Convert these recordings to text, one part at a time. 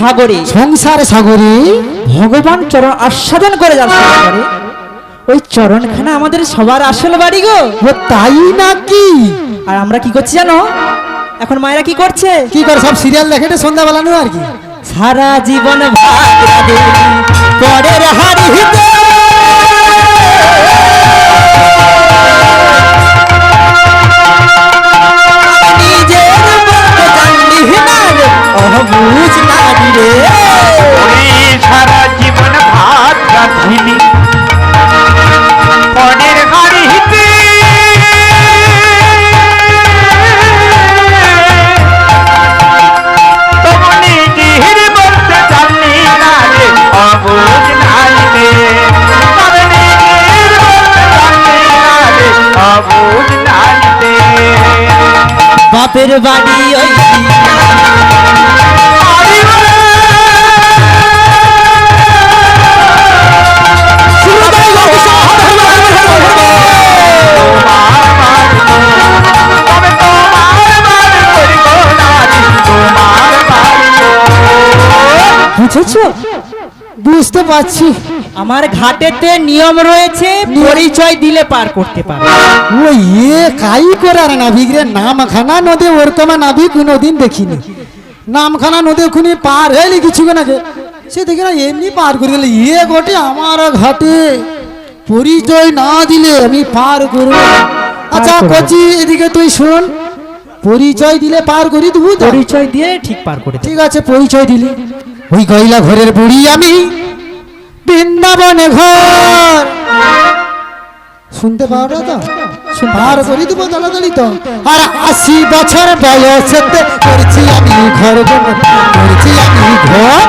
সাগরে। সংসার সাগরে ভগবান চরণ আস্বাদন করে যান সাগরে। ওই চরণখানা আমাদের সবার আসল বাড়ি গো। তাই নাকি? আর আমরা কি করছি জানো? এখন মায়েরা কি করছে? কি করে সব সিরিয়াল দেখে সন্ধ্যাবেলা নয় আর কি। সারা জীবন ভাগরা বাপের বাড়ি ওই বুঝেছ? বুঝতে পারছি। আমার ঘাটেতে নিয়ম রয়েছে পরিচয় দিলে পার করতে পারবে ও এ কাই করে আর নাবিক রে? নামখানা নদী ওরকম নাবি কোনোদিন দেখিনি। নামখানা নদী খুনি পার হইলি কিছু নাকি সে দেখি না এমনি পার করে গেলে। এ গোটে আমার ঘাটে। পরিচয় না দিলে আমি পার করব আচ্ছা। কচি এদিকে তুই শোন। পরিচয় দিলে পার করি দেবো তো। পরিচয় দিয়ে ঠিক পার করে ঠিক আছে পরিচয় দিলি। ওই গইলা ঘরের বুড়ি আমি। বৃন্দাবনে ঘর। শুনতে পাও না তো? পার করি দেবো তাড়াতাড়ি তো। আর আশি বছর বয়সেতে করছি আমি ঘর করছি আমি ঘর।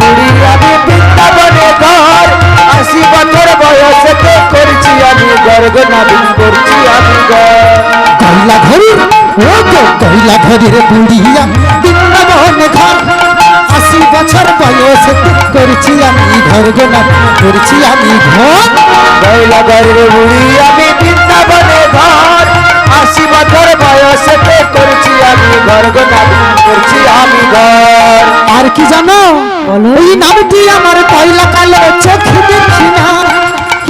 বুড়ি আমি বৃন্দাবনে ঘর আশি বছর বয়সেতে করছি আমি গর্গ নাবিন করছি আমি ঘর। গইলা ঘরের ও গো গইলা ঘরের বুড়ি আমি করছি আমি ঘর গোনা করছি আমি ঘর। গয়লা ঘরের বুড়ি আমি বৃন্দাবনে ঘর। আশি বছর বয়সেতে করছি আমি গর্গ নাবিন করছি আমি ঘর। আর কি জানো? ওই নামটি আমার কয়লা কালো চোখে দেখি না।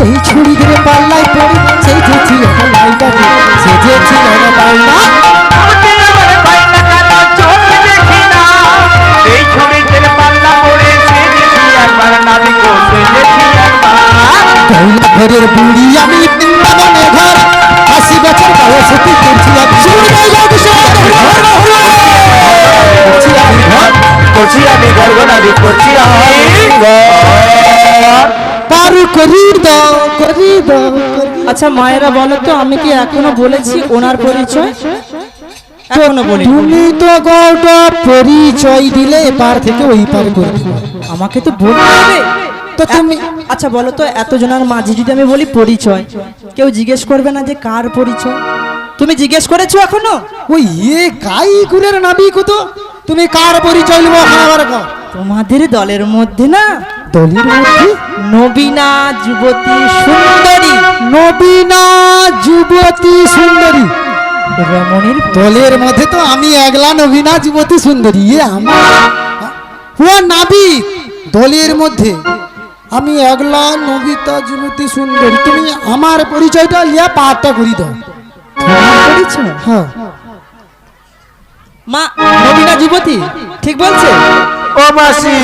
এই ছুরি ধরে পাল্লাই পড়ে সেই যে ছিল লাইটা সে যে ঘরের বুড়ি আমি বৃন্দাবনে ঘর। আশি বছর বয়সে তুই করছি আমি। শুরু হয়ে যাও তো সব। করছি আমি ঘর করছি আমি গর্গ নাবিক করছি আমি ঘর। পার করি দাও করি দাও আচ্ছা মায়েরা বলো তো আমি কি এখনও বলেছি ওনার পরিচয়? এখনও বলি তুমি তো গৌটা পরিচয় দিলে এপার থেকে ওই পার করে আমাকে তো বলতে হবে। তো তুমি আচ্ছা বলো তো এতজনের মাঝে যদি আমি বলি পরিচয় কেউ জিজ্ঞেস করবে না যে কার পরিচয়? তুমি জিজ্ঞেস করেছ এখনও? ওই এ কাই কুলের নাবি কত? তুমি কার পরিচয় লিবো খাবার তোমাদের দলের মধ্যে না? দলের মধ্যে? নবীনা যুবতী সুন্দরী। নবীনা যুবতী সুন্দরী। রমণীর দলের মধ্যে তো আমি একলা নবীনা যুবতী সুন্দরী। এ আমার ও নাবি। দলের মধ্যে। আমি একলা নবিতা যুবতী সুন্দরী। তুমি আমার পরিচয়টা লিয়া পাঠটা করি দাও। হ্যাঁ। মা নবীনা যুবতী ঠিক বলছে? ও মাসি।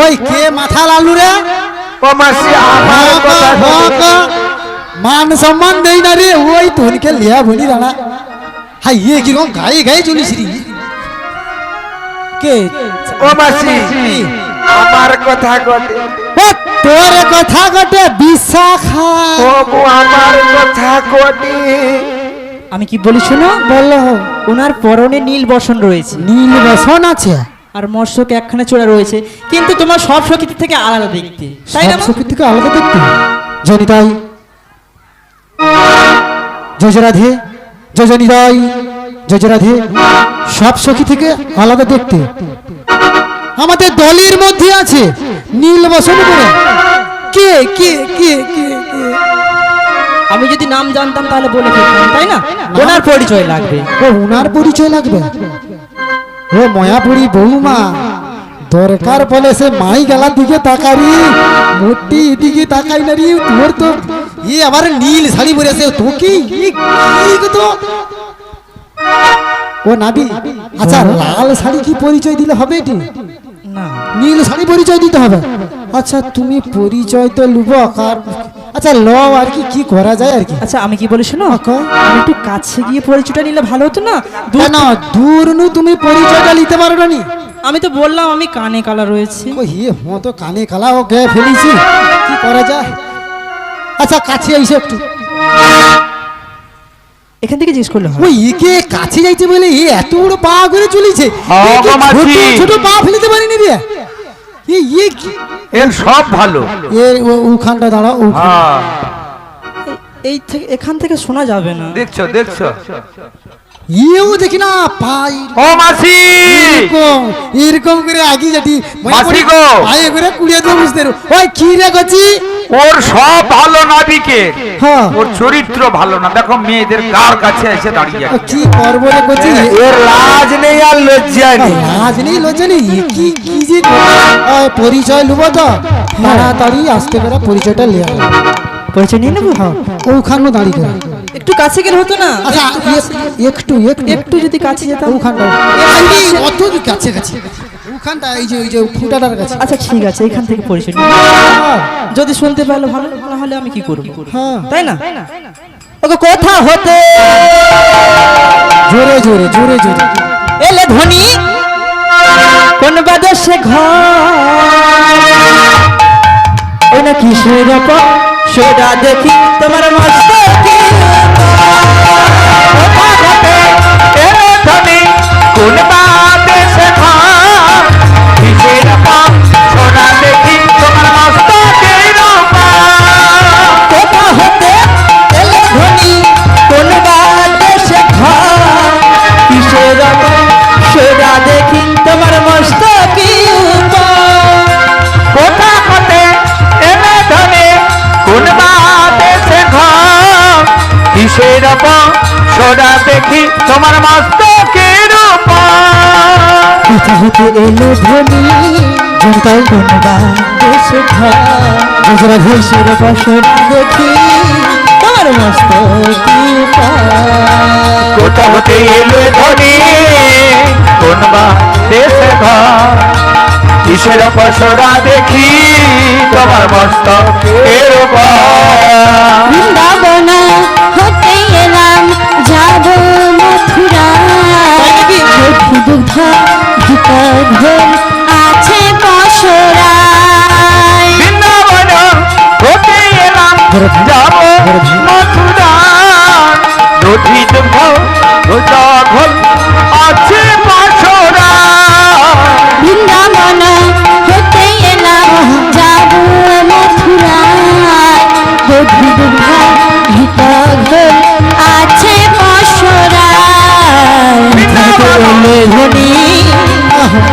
ওই কে মাথা লালু রে? ও মাসি আমার কথা মান সম্মান দেই না রে ওই তোনকে লিয়া বলি রানা। হাই ইয়ে কীরকম গায়ে গায়ে চলিস রে কে? ও মাসি। আমার কথা ও তোর কথা কটে বিশাখা। ও গো আমার কথা কটে আমি কি বলি শোনো? বলো। ওনার পরনে নীল বসন রয়েছে। নীল বসন আছে? আর মৎস্যকে একখানে চোরা রয়েছে। কিন্তু তোমার সব প্রকৃতি থেকে আলাদা দেখতে তাই না সব মা? সখী থেকে আলাদা দেখতে জনি তাই জয় রাধে জজনী রাই জয় রাধে। সব সখী থেকে আলাদা দেখতে আমাদের দলের মধ্যে আছে। নীল বসন করে কে? কে? কে? কে? আমি যদি নাম জানতাম তাহলে বলে ফেলতাম তাই না? ওনার পরিচয় লাগবে। ও ওনার পরিচয় লাগবে? ও ময়াপুরি বৌমা। দরকার বলে সে মাই গেলার দিকে তাকারি মোটি দিকে তাকাই না রে তোর তো ই আবার নীল শাড়ি পরে আছে। তো কি? তো? ও নাবি আচ্ছা লাল শাড়ি কি পরিচয় দিলে হবে এটি? নীল শাড়ি পরিচয় দিতে হবে। আচ্ছা তুমি পরিচয় তো লুবক আর আচ্ছা ল আর কি কি করা যায় আর কি? আচ্ছা আমি কি বলি শোনো? কও। আমি একটু কাছে গিয়ে পরিচয়টা নিলে ভালো হতো না? দূর কেন দূর নু তুমি পরিচয়টা নিতে পারো না নি। আমি তো বললাম আমি কানে কালা রয়েছে। ও হে হুঁ তো কানে কালা ও গে ফেলিছি। কি করা যায়? আচ্ছা কাছে আইসো একটু। এখান থেকে জিজ্ঞেস করলে হবে ওই একে কাছে যাইতে বলে এ এত বড় পা করে চলেছে। হ্যাঁ। ছোট ছোট পা ফেলতে পারিনি রে। এর সব ভালো। এ ও- ওখানটা দাঁড়াও হ্যাঁ। এই থেকে এখান থেকে শোনা যাবে না। দেখছ দেখছ। ইয়েও দেখি না পাই। ও মাসি! এরকম এরকম করে আগি যাটি মাসি গো। পায়ে করে কুড়িয়ে বুঝতে ওই কি রে গছি ওর সব ভালো নাবিকে। হ্যাঁ। ওর চরিত্র ভালো না। দেখো মেয়েদের কার কাছে এসে দাঁড়িয়ে আছে। কি করব রে গছি এর লাজ নেই আর লজ্জা নেই। লাজ নেই লজ্জা নেই? কি কি যে ওই পরিচয় লুবো তো। তাড়াতাড়ি আসতে করে পরিচয়টা লিয়া পরিচয় নিয়ে নেব? হ্যাঁ ওখানে দাঁড়িয়ে একটু কাছে গেলে হতো না? আচ্ছা একটু একটু। একটু যদি কাছে যেতাম। ওখানটা। অত কাছে কাছে ওখানটা এই যে ওই যে ফুটাটার কাছে। আচ্ছা ঠিক আছে এখান থেকে পরিচয় যদি শুনতে পারলে ভালো না হলে আমি কি করব? হ্যাঁ। তাই না? ওকে কোথা হতে জোরে জোরে জোরে জোরে। এলে ধনী কোন বাদেশে ঘর? না কিসের সেটা দেখি তোমার মস্ত দেখি তোমার মস্তকের এলো দেশে ঘোষের বসর দেখি মস্ত কোথা হতে এলো ধনী কোন বা দেশে ঘর? কিসের ফসরা দেখি তোমার মস্ত এর